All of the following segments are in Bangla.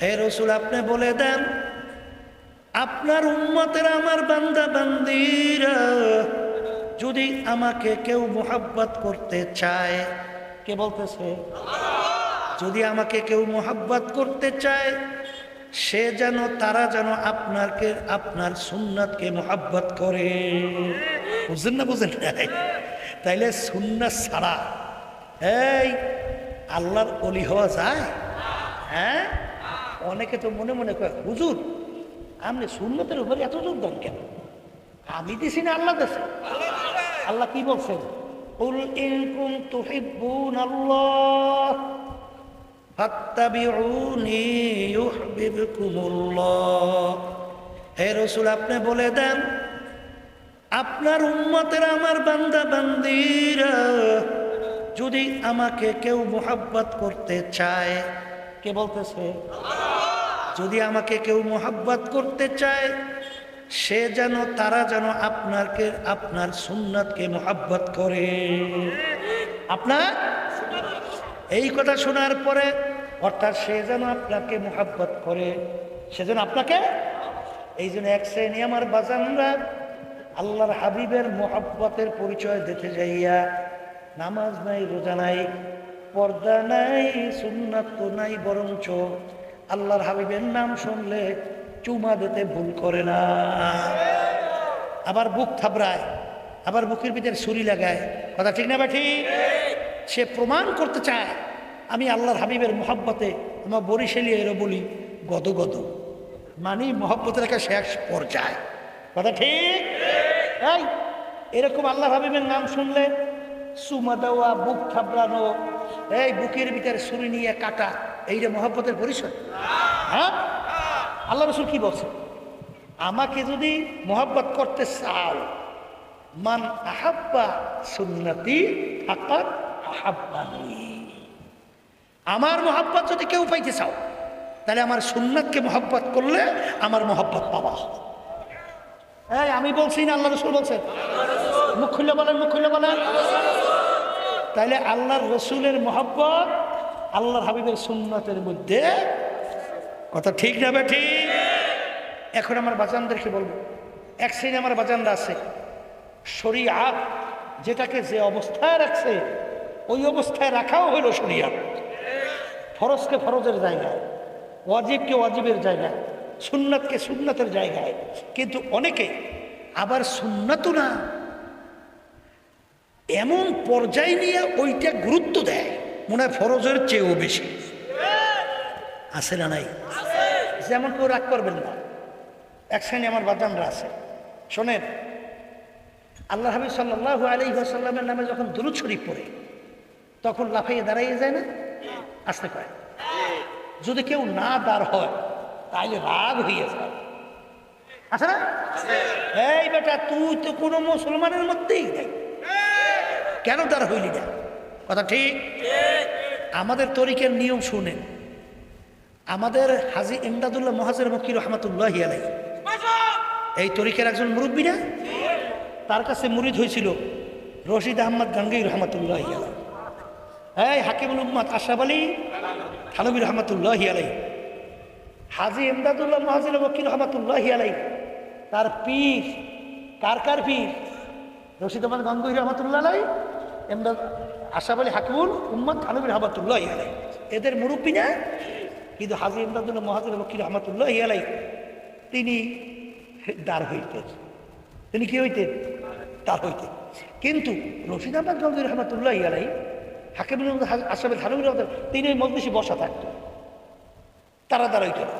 হে রসুল, আপনি বলে দেন, আপনার উম্মতের আমার বান্দা বান্দিরা যদি আমাকে কেউ মোহাব্বত করতে চায়, কে বলতেছে? যদি আমাকে কেউ মোহাব্বত করতে চায়, সে যেন, তারা যেন আপনাকে, আপনার সুন্নাতকে মোহাব্বত করে। বুঝলেন না বুঝেন তাইলে সুন্নাত ছাড়া, এই, আল্লাহর অলি হওয়া যায়? হ্যাঁ? অনেকে তো মনে মনে কয় হুজুর আপনি সুন্নতের উপরে এত জোর দেন কেন আমি দিছি না আল্লাহ দেশে আল্লাহ কি বলছেন قل إن كنتم تحبون الله ফাত্তাবিউনি ইউহিব্বুকুমুল্লাহ হে রাসূল আপনি বলে দেন আপনার উম্মতের আমার বান্দা বান্দিরা যদি আমাকে কেউ মোহাব্বত করতে চায় কে বলতেছে যদি আমাকে কেউ মোহাব্বত করতে চায়, সে যেন, তারা যেন আপনাকে, আপনার সুন্নাতকে মোহাব্বত করে। আপনার? এই কথা শোনার পরে, অর্থাৎ সে যেন আপনাকে মোহাব্বত করে, সে যেন আপনাকে? এই জন্য এক শ্রেণি আমার বাজানরা, আল্লাহর হাবিবের মোহাব্বতের পরিচয় দিতে যাইয়া, নামাজ নাই, রোজা নাই, পর্দা নাই, সুন্নাত নাই, বরঞ্চ আল্লাহর হাবিবের নাম শুনলে চুমা দিতে ভুল করে না। আবার বুক থাবড়ায়, আবার বুকের ভিতরে ছুরি লাগায়। কথা ঠিক না বা ঠিক? সে প্রমাণ করতে চায়, আমি আল্লাহর হাবিবের মোহাব্বতে আমার বরিশালী এরও বলি, গদ গদ। মানে মোহাব্বতের একটা শেষ পর্যায়। কথা ঠিক? এই, এরকম আল্লাহ হাবিবের নাম শুনলে সুমা দেওয়া, বুক থাবড়ানো, এই বুকের ভিতরে ছুরি নিয়ে কাটা। এইটা মোহাব্বতের পরিচয়। হ্যাঁ? আল্লাহ রসুল কি বলছে আমাকে যদি মোহাব্বত করতে চাও, মান আহাব্বা সুন্নতি আমার মহাব্বত যদি কেউ পাইতে চাও, তাহলে আমার সুন্নাতকে মোহাব্বত করলে আমার মোহাব্বত পাবা এই, আমি বলছি না, আল্লাহ রসুল বলছেন। মুখ বলেন, মুখ খুলে বলেন। তাহলে আল্লাহর রসুলের মোহাব্বত আল্লাহর হাবিবের সুন্নতের মধ্যে। কথা ঠিক না ঠিক? এখন আমার বাজানদেরকে বলব, এক শ্রেণি আমার বাজানরা আছে। শরিয়াত যেটাকে যে অবস্থায় রাখছে, ওই অবস্থায় রাখাও হইল শরিয়াত ফরজকে ফরজের জায়গায় ওয়াজিবকে ওয়াজিবের জায়গায় সুন্নাতকে সুন্নাতের জায়গায়। কিন্তু অনেকে আবার সুন্নাতও না। এমন পর্যায় নিয়ে ওইটা গুরুত্ব দেয়। মনে হয় ফরজের চেয়েও বেশি। আছে না নাই? যেমন কেউ রাগ করবেন না। এক শ্রেণি আমার বাদানরা আছে। শোনেন আল্লাহ হাবিব সাল্লাহ আলী সাল্লামের নামে যখন দুরুদ শরীফ পড়ে তখন লাফাইয়ে দাঁড়াইয়ে যায় না? আসতে পারে যদি কেউ না দাঁড় হয় তাহলে রাগ হয়ে যায়। আছে না? এই বেটা তুই তো কোনো মুসলমানের মধ্যেই নেই। কেন দাঁড় হইলি না? কথা ঠিক? আমাদের তরিকের নিয়ম শুনেন। আমাদের হাজি ইমদাদুল্লাহ মহাজের মকির রহমতুল্লাহ আলাই এই তরিকের একজন মুরব্বী না? তার কাছে মুরিদ হয়েছিল রশিদ আহমদ গাঙ্গি রহমতুল্লাহ আলাই এই হাকিমুল উম্মদ আশরাফ আলী থানবী রহমতুল্লাহ আলাই হাজি ইমদাদুল্লাহ মহাজির মকির রহমতুল্লাহ আলাই তার পীর, কার কার পীর? রশিদ আহমদ গঙ্গই রহমতুল্লাহ আলাই এমদাদ আশাফ আলী হাকিমুল উম্মদ থানবী রহমতুল্লাহ ইয়ালাই এদের মুরব্বী না? কিন্তু হাজি ইমদাদুল্লাহ মহাজির মকির রহমতুল্লাহ ইয়ালাই তিনি দাঁড় হইতেন। তিনি কি হইতেন? দাঁড় হইতেন। কিন্তু রশিদ আহমদ গঙ্গি রহমতুল্লাহ আলাই হাকিমুল আশরাফের থানবী রহমতুল্লাহ তিনি ওই মজলিসে বসা থাকতো তারা দাঁড়াইত না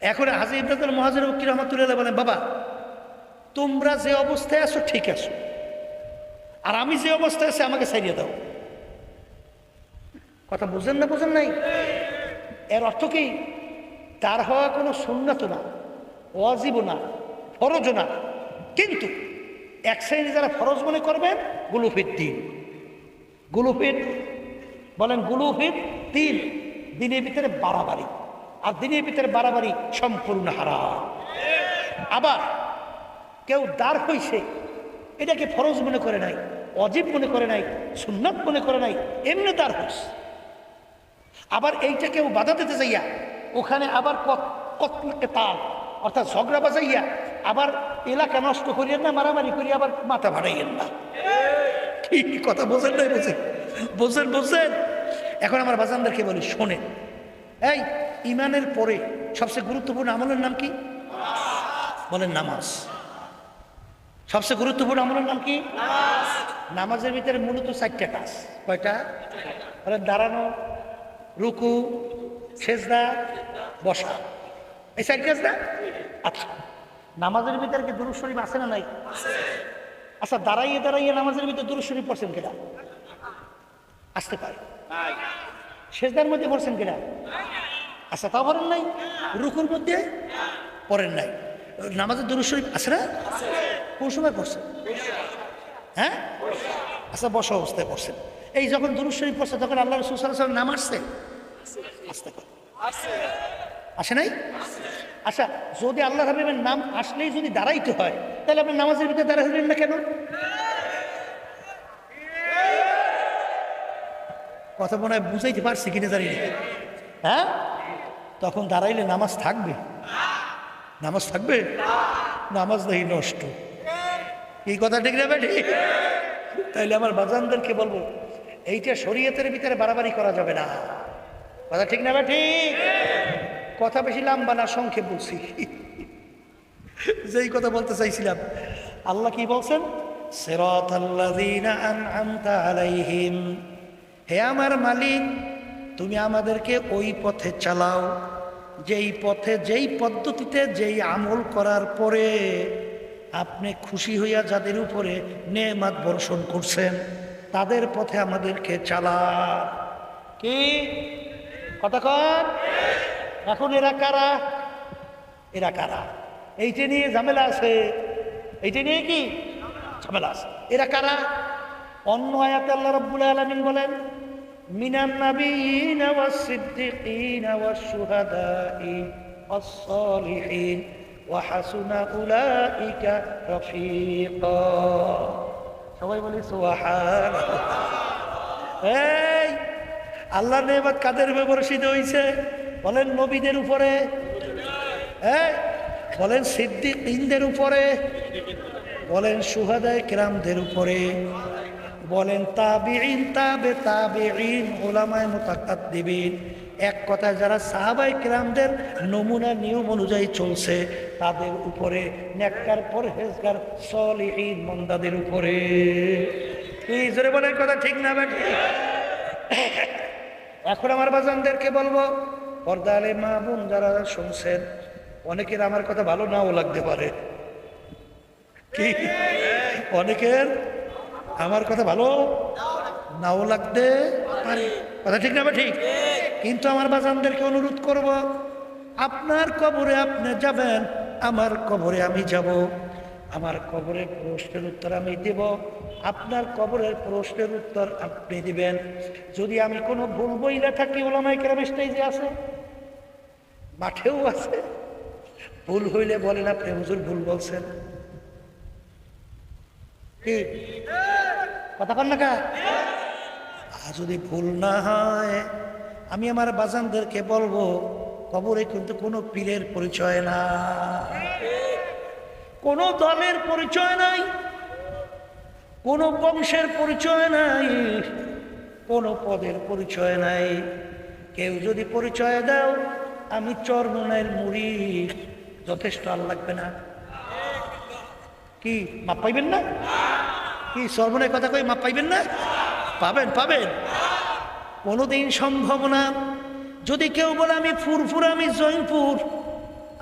এখন হাজি ইমদাদুল মহাজির মকির রহমতুল্লাহ বলেন, বাবা, তোমরা যে অবস্থায় আছো, ঠিক আছো। আর আমি যে অবস্থায় আছি, আমাকে ছাড়িয়ে দাও। কথা বুঝেন না বুঝেন নাই? এর অর্থ কি? তার হওয়া কোনো সুন্নত না, ওয়াজিব না ফরজও না। কিন্তু এক শ্রেণি যারা ফরজ মনে করবেন, গুলুফির দিন। গুলুফির বলেন গুলুফির দিন দিনের ভিতরে বাড়াবাড়ি। আর দিনের ভিতরে বাড়াবাড়ি সম্পূর্ণ হারা আবার কেউ দাঁড় হইছে এটাকে ফরজ মনে করে নাই অজীব মনে করে নাই, সুন্নত মনে করে নাই, এমনি তার হইছে আবার এইটা কেউ বাধা দিতে যাইয়া, ওখানে আবার কত তাল, অর্থাৎ ঝগড়া বাজাইয়া আবার এলাকা নষ্ট করিয়েন না, মারামারি করিয়া আবার মাথা ভাড়াইয়েন না। কি কথা বোঝেন নাই বোঝেন? বোঝেন বোঝেন? এখন আমার বাজানদেরকে বলি, শোনেন। এই ইমানের পরে সবচেয়ে গুরুত্বপূর্ণ আমলের নাম কি? বলেন নামাজ। সবচেয়ে গুরুত্বপূর্ণ আমলের নাম কি? নামাজের ভিতরে মূলত চারটা কাজ। কয়টা? দাঁড়ানো, রুকু, সেজদা, বসা। এই চার কাজ না? আচ্ছা নামাজের ভিতরে কি দুরু শরীফ আছে না নাই? আচ্ছা দাঁড়াইয়ে দাঁড়াইয়ে নামাজের ভিতরে দুরুদ শরীফ পড়ছেন কেটা আসতে পারে। সেজদার মধ্যে পড়ছেন কেটা আচ্ছা তাও পড়েন নাই? রুকুর মধ্যে পড়েন নাই। নামাজের দুরুদ শরীফ আছে না? কোন সময় পড়ছেন? হ্যাঁ? আচ্ছা বসা অবস্থায় পড়ছেন। এই যখন দুরুদ শরীফ পড়ছে, তখন আল্লাহ রসুল নাম আসছে? আসতে আসে নাই? আচ্ছা যদি আল্লাহ হাবিবের নাম আসলেই যদি দাঁড়াইতে হয়, তাহলে আপনি নামাজের ভিতরে দাঁড়াইলেন না কেন? কথা মনে হয় বুঝাইতে পারছি কিনে জানি হ্যাঁ? তখন দাঁড়াইলে নামাজ থাকবে। নামাজ থাকবে? নামাজ নেই নষ্ট। এই কথা ঠিক না ঠিক তাইলে আমার বাজানদেরকে বলব, এইটা শরীয়তের ভিতরে বাড়াবাড়ি করা যাবে না। কথা ঠিক না ঠিক কথা বেশি লাম্বা না, সংক্ষেপ বলছি। যেই কথা বলতে চাইছিলাম, আল্লাহ কি বলছেন? হে আমার মালিক, তুমি আমাদেরকে ওই পথে চালাও। যেই পথে, যেই পদ্ধতিতে, যেই আমল করার পরে আপনি খুশি হইয়া যাদের উপরে নেমাত বর্ষণ করছেন, তাদের পথে আমাদেরকে চালা কি? কতক্ষণ এখন এরা কারা? এরা কারা? এইটা নিয়ে ঝামেলা আছে। এইটা নিয়ে কি? ঝামেলা আছে। এরা কারা? অন্য আয়াতে আল্লাহ রব্বুল আলমিন বলেন, মিনান নাবিয়িন ওয়াস সিদ্দিকিন ওয়াস ওয়াস ওয়া হাসুনা উলাইকা রফিকা সবাই বলি সুবহানাল্লাহ। এই আল্লাহ নেবাদ কাদের বর্ষিত হয়েছে বলেন নবীদের উপরে। এই, বলেন সিদ্দিকদের উপরে। বলেন সুহাদায় কেরামদের উপরে। বলেন, তাবিঈন, তাবে, তাবিঈন ওলামায় মুতাকাদ্দিবিন। এক কথায় যারা সাহাবাই কেরামদের নমুনা নিয়ম অনুযায়ী চলছে, তাদের উপরে নেককার পরহেজগার সলিহীন মন্দাদের উপরে। এই জোরে বলেন কথা ঠিক না বা ঠিক এখন আমার বাজানদেরকে বলব, পর্দা আলে মা বোন যারা শুনছেন, অনেকের আমার কথা ভালো নাও লাগতে পারে। কি? অনেকের? আমার কথা ভালো? নাও লাগতে পারে। কথা ঠিক না ঠিক? কিন্তু আমার বাজানদেরকে অনুরোধ করব, আপনার কবরে আপনি যাবেন, আমার কবরে আমি যাব। আমার কবরের প্রশ্নের উত্তর আমি দেব, আপনার কবরের প্রশ্নের উত্তর আপনি দিবেন। যদি আমি কোনো ভুল বইলে থাকি ওলামাই কেরাম স্টেজে আছে? মাঠেও আছে? ভুল হইলে বলেন আপনি, হুজুর ভুল বলছেন। কি? কথা কন না কা? আর যদি ভুল না হয়, আমি আমার বাজানদেরকে বলব, কবরে কিন্তু কোনো পীরের পরিচয় না। কোনো দলের পরিচয় নাই, কোনো বংশের পরিচয় নাই, কোনো পদের পরিচয় নাই। কেউ যদি পরিচয় দাও, আমি চরমনের মুড়ি, যথেষ্ট আর লাগবে না। কি, মাপ পাইবেন না? কি সর্বনের কথা কই মাপ পাইবেন না? পাবেন পাবেন। কোনোদিন সম্ভব না। যদি কেউ বলে, আমি ফুরফুর, আমি জয়পুর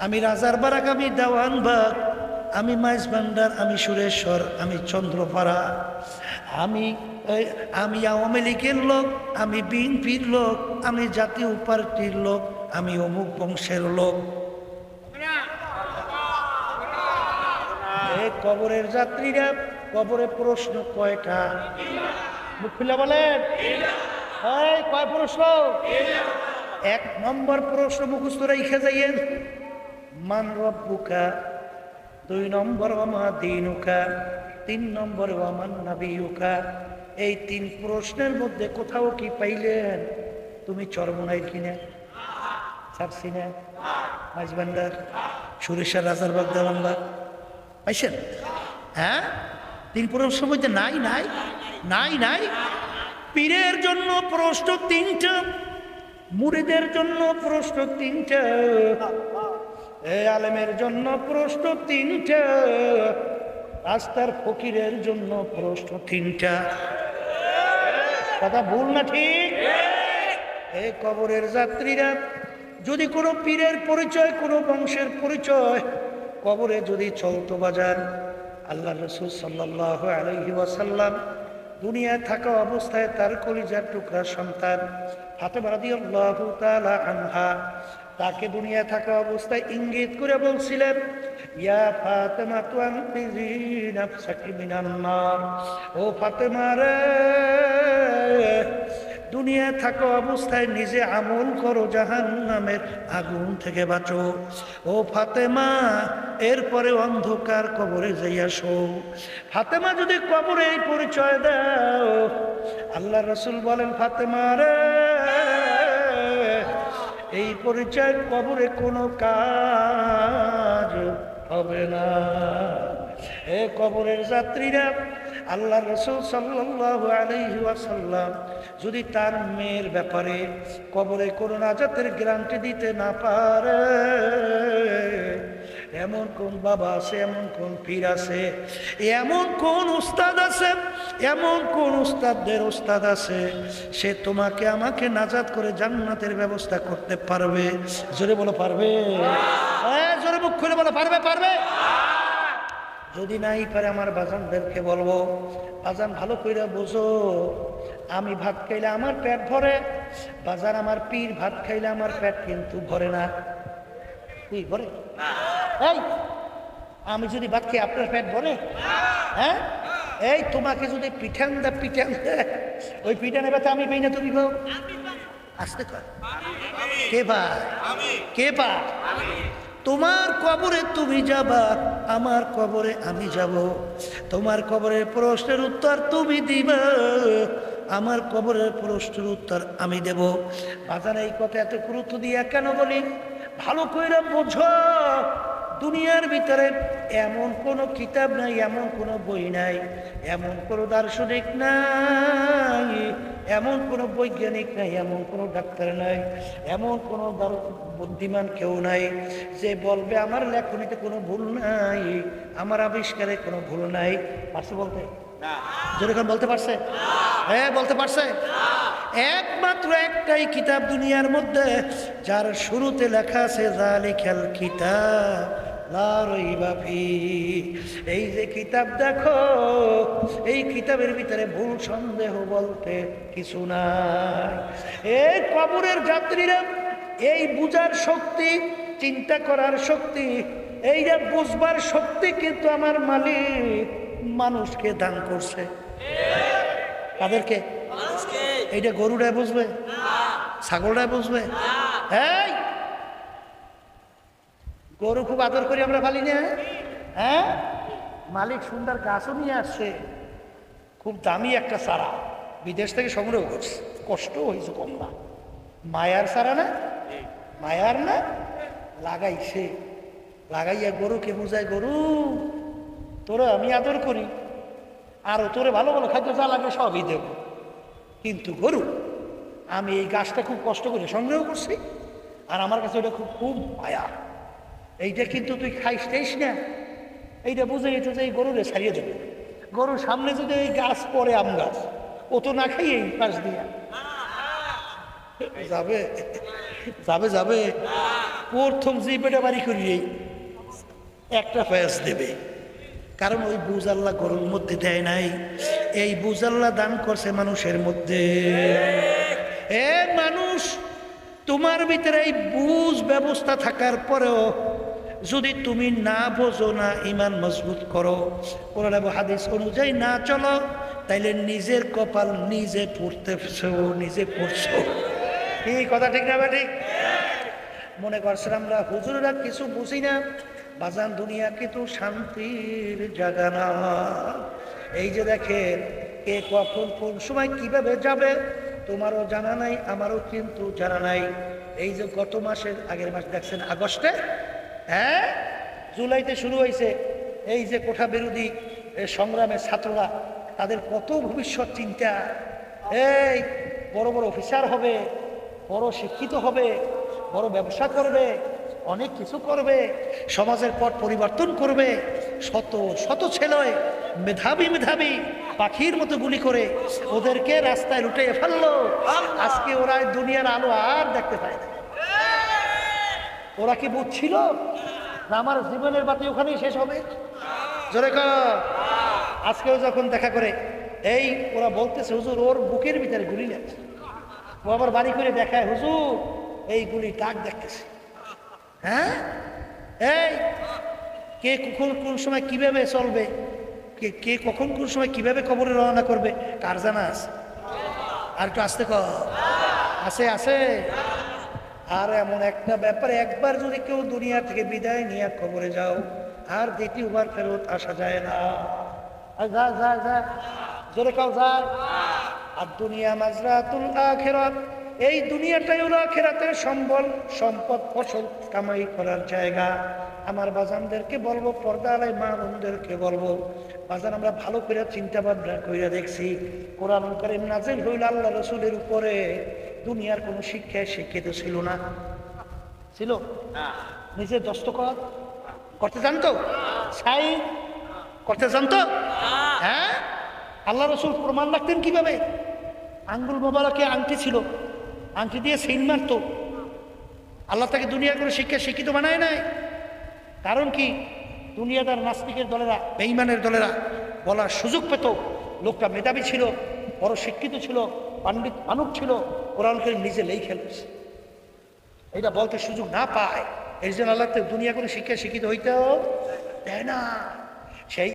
আমি রাজার বারাক আমি দেওয়ানবাগ, আমি মাইজ ভান্ডার আমি সুরেশ্বর, আমি চন্দ্রপাড়া, আমি আমি আওয়ামী লীগের লোক, আমি বিএনপির লোক, আমি জাতীয় পার্টির লোক, আমি অমুক বংশের লোক। কবরের যাত্রীরা কবরে প্রশ্ন কয়টা? মুখ খুলে বলেন। কয় প্রশ্ন? এক নম্বর প্রশ্ন মুখস্থ রেখে যাইয়েন। মান রব্বুকা, দুই নম্বর ওমা দিনুকা, তিন নম্বর ওমান নাবিউকা এই তিন প্রশ্নের মধ্যে কোথাও কি পাইলেন? তুমি চরমনাই কিনে? ছাড়ছি না? মাঝবান্ডার রাজার বাগদা বাংলা পাইছেন? হ্যাঁ? তিন পুরুষ মধ্যে নাই নাই নাই নাই। পীরের জন্য প্রশ্ন তিনটা মুড়িদের জন্য প্রশ্ন তিনটা, এ আলেমের জন্য প্রশ্ন তিনটা, রাস্তার ফকিরের জন্য প্রশ্ন তিনটা। কথা ভুল না ঠিক? এই কবরের যাত্রীরা, যদি কোনো পীরের পরিচয়, কোনো বংশের পরিচয়, কবরে যদি চলতো বাজার আল্লাহ রসুল সাল্লাহ আলহি ওয়াসাল্লাম দুনিয়ায় থাকা অবস্থায় তার কলিজার টুকরা সন্তান ফাতেমা রাদিয়াল্লাহু তাআলা আনহা তাকে দুনিয়ায় থাকা অবস্থায় ইঙ্গিত করে বলছিলেন, ইয়া মিনান ও ফাতেমা রে দুনিয়া থাকা অবস্থায় নিজে আমল করো জাহান নামের আগুন থেকে বাঁচো। ও ফাতেমা, এরপরে অন্ধকার কবরে যাইয়া শো ফাতেমা যদি কবরে এই পরিচয় দাও, আল্লাহ রসুল বলেন, ফাতেমা রে, এই পরিচয় কবরে কোনো কাজ হবে না। এ কবরের যাত্রীরা আল্লাহ রসুল সাল্লাহ আলহি ওয়াসাল্লাম যদি তার মেয়ের ব্যাপারে কবরে কোনো নাজাতের গ্যারান্টি দিতে না পারে, এমন কোন বাবা আছে, এমন কোন পীর আছে, এমন কোন উস্তাদ আছে, এমন কোন উস্তাদদের উস্তাদ আছে, সে তোমাকে আমাকে নাজাত করে জান্নাতের ব্যবস্থা করতে পারবে। জোরে বলো, পারবে? হ্যাঁ জোরে মুখ খুলে বলো, পারবে পারবে? যদি নাই পারে আমার বাজানদেরকে বলব বাজান ভালো করে বোঝো আমি ভাত খাইলে আমার পেট ভরে বাজার আমার পীর ভাত খাইলে আমার পেট কিন্তু ভরে না। তুই ভরে? এই আমি যদি ভাত খাই আপনার পেট ভরে? হ্যাঁ? এই তোমাকে যদি পিঠান দা পিঠান ওই পিঠানে ব্যথা আমি পেই না তুমি গো আসতে কর। কে বা কে বা তোমার কবরে তুমি যাবা, আমার কবরে আমি যাব। তোমার কবরের প্রশ্নের উত্তর তুমি দিবা, আমার কবরের প্রশ্নের উত্তর আমি দেব। বাজার এই কথা এত গুরুত্ব দিয়া কেন বলি? ভালো করে বোঝো, দুনিয়ার ভিতরে এমন কোনো কিতাব নাই, এমন কোনো বই নাই, এমন কোনো দার্শনিক নাই এমন কোনো বৈজ্ঞানিক নাই এমন কোনো ডাক্তার নাই এমন কোনো বুদ্ধিমান কেউ নাই যে বলবে আমার লেখনীতে কোনো ভুল নাই আমার আবিষ্কারে কোনো ভুল নাই। পারছে বলতে? যেরকম বলতে পারছে? হ্যাঁ বলতে পারছে? একমাত্র একটাই কিতাব দুনিয়ার মধ্যে যার শুরুতে লেখা আছে জালিখাল কিতাব। এই যে কিতাব দেখো এই কিতাবের ভিতরে ভুল সন্দেহ বলতে কিছু নাই। এই কবরের যাত্রীরা এই বুঝার শক্তি চিন্তা করার শক্তি এই যে বুঝবার শক্তি কিন্তু আমার মালিক মানুষকে দান করছে। তাদেরকে? এইটা গরুটায় বুঝবে? ছাগলটায় বুঝবে? এই গরু খুব আদর করি আমরা পালি না হ্যাঁ? মালিক সুন্দর গাছও নিয়ে আসছে। খুব দামি একটা চারা বিদেশ থেকে সংগ্রহ করছে। কষ্ট হয়েছে কম না। মায়ার চারা না? মায়ার না? লাগাইছে। লাগাইয়া গরুকে বুঝায় গরু? তোরা আমি আদর করি। আর তোরে ভালো ভালো খাদ্য যা লাগে সবই দেব। কিন্তু গরু, আমি এই গাছটা খুব কষ্ট করে সংগ্রহ করছি। আর আমার কাছে ওটা খুব খুব মায়া। এইটা কিন্তু তুই খাইস খাইস না। এইটা বুঝে যেত যে এই গরুরে ছাড়িয়ে দেবে। গরুর সামনে যদি এই গাছ পড়ে আম গাছ, ও তো না খাই এই পাশ দিয়া। যাবে যাবে যাবে। প্রথম যে জিপেটা বাড়ি করিয়েই একটা ফয়াস দেবে। কারণ ওই আল্লাহ গরুর মধ্যে দেয় নাই। এই আল্লাহ দান করছে মানুষের মধ্যে। এ মানুষ, তোমার ভিতরে এই বুঝ ব্যবস্থা থাকার পরেও যদি তুমি না বোঝো না ইমান মজবুত করো এবং হাদিস অনুযায়ী না চলো, তাইলে নিজের কপাল নিজে পড়তেছো নিজে পড়ছো। কি, কথা ঠিক না ঠিক? মনে করছেন আমরা, হুজুররা কিছু বুঝি না, বাজান দুনিয়া কিন্তু শান্তির জায়গা না। এই যে দেখেন, কে কখন কোন সময় কীভাবে যাবে, তোমারও জানা নাই, আমারও কিন্তু জানা নাই। এই যে গত মাসের আগের মাস, দেখছেন আগস্টে? হ্যাঁ? জুলাইতে শুরু হয়েছে এই যে কোঠা বিরোধী সংগ্রামের ছাত্ররা, তাদের কত ভবিষ্যৎ চিন্তা। এই, বড় বড় অফিসার হবে, বড় শিক্ষিত হবে, বড় ব্যবসা করবে, অনেক কিছু করবে, সমাজের পট পরিবর্তন করবে, শত শত ছেলে, মেধাবী মেধাবী পাখির মতো গুলি করে ওদেরকে রাস্তায় লুটে ফেলল। আজকে ওরা দুনিয়ার আলো আর দেখতে পায় না। ওরা কি বুঝছিল? না, আমার জীবনের বাতি ওখানেই শেষ হবে। জোরে আজকেও যখন দেখা করে, এই ওরা বলতেছে, হুজুর, ওর বুকের ভিতরে গুলি লাগছে। ও আবার বাড়ি করে দেখায়, হুজুর, এই গুলি টাক দেখতেছে। হ্যাঁ? এই, কে কখন কোন সময় কীভাবে চলবে? কে কে কখন কোন সময় কীভাবে কবরে রওনা করবে? কার জানা আছে? আর একটু আসতে আছে আছে। আর এমন একটা ব্যাপার একবার যদি কেউ দুনিয়া থেকে বিদায় নিয়ে খবরে যাও, আর দ্বিতীয়বার ফেরত আসা যায় না। যা যা যা। জোরে কাউ যা। আর দুনিয়া মাজরাতুল আখিরাত। এই দুনিয়াটাই হলো আখিরাতের সম্বল সম্পদ ফসল কামাই করার জায়গা। আমার বাজানদেরকে বলব পর্দা আলাই মা বোনদেরকে বলব বাজান আমরা ভালো করে চিন্তা ভাবনা করে দেখছি কোরআন করিম নাজিল হইল আল্লাহ রসুলের উপরে। দুনিয়ার কোনো শিক্ষায় শিক্ষিত ছিল না। ছিল? নিজে দস্তখত করতে জানতো সাই করতে জানতো হ্যাঁ? আল্লাহ রসুল প্রমাণ রাখতেন কীভাবে? আঙ্গুল মোবারকে আংটি ছিল। আংটি দিয়ে সিল মারতো। আল্লাহ তাকে দুনিয়ার কোনো শিক্ষা শিক্ষিত বানায় নাই। কারণ কি? দুনিয়াদার নাস্তিকের দলেরা বেইমানের দলেরা বলার সুযোগ পেত। লোকটা মেধাবী ছিল, বড় শিক্ষিত ছিল, পাণ্ডিত মানব ছিল কোরআনকে নিজে লেই খেলেছে এটা বলতে সুযোগ না পায়। এই জন্য আল্লাহ দুনিয়া করে শিক্ষা শিক্ষিত হইতেও দেয় না।